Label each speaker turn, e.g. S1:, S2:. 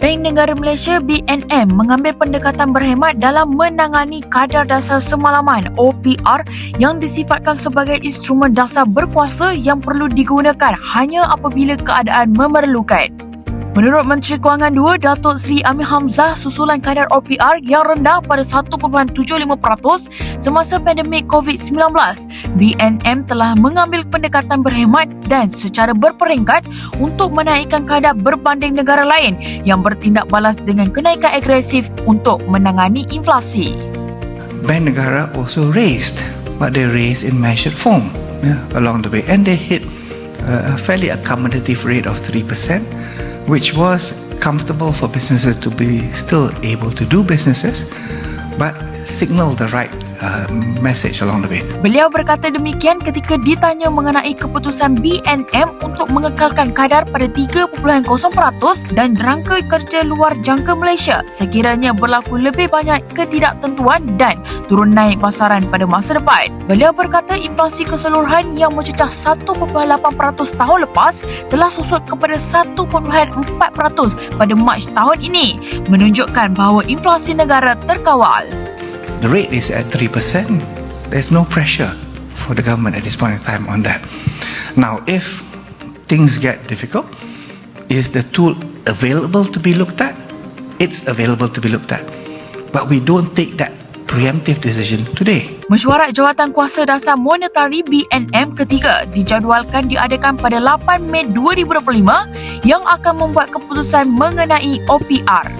S1: Negara Malaysia BNM mengambil pendekatan berhemat dalam menangani kadar dasar semalaman OPR yang disifatkan sebagai instrumen dasar berkuasa yang perlu digunakan hanya apabila keadaan memerlukan. Menurut Menteri Kewangan 2, Datuk Seri Amir Hamzah, susulan kadar OPR yang rendah pada 1.75% semasa pandemik COVID-19, BNM telah mengambil pendekatan berhemat dan secara berperingkat untuk menaikkan kadar berbanding negara lain yang bertindak balas dengan kenaikan agresif untuk menangani inflasi.
S2: Bank Negara also raised, but they raised in measured form yeah, along the way, and they hit a fairly accommodative rate of three percent, which was comfortable for businesses to be still able to do businesses, but signal the right uh, message along the way.
S1: Beliau berkata demikian ketika ditanya mengenai keputusan BNM untuk mengekalkan kadar pada 3.0% dan rangka kerja luar jangka Malaysia sekiranya berlaku lebih banyak ketidaktentuan dan turun naik pasaran pada masa depan. Beliau berkata inflasi keseluruhan yang mencecah 1.8% tahun lepas telah susut kepada 1.4% pada Mac tahun ini menunjukkan bahawa inflasi negara terkawal.
S2: The rate is at 3%. There's no pressure for the government at this point in time on that. Now, if things get difficult, is the tool available to be looked at? It's available to be looked at. But we don't take that preemptive decision today.
S1: Mesyuarat Jawatan Kuasa Dasar Monetari BNM ketiga dijadualkan diadakan pada 8 Mei 2025 yang akan membuat keputusan mengenai OPR.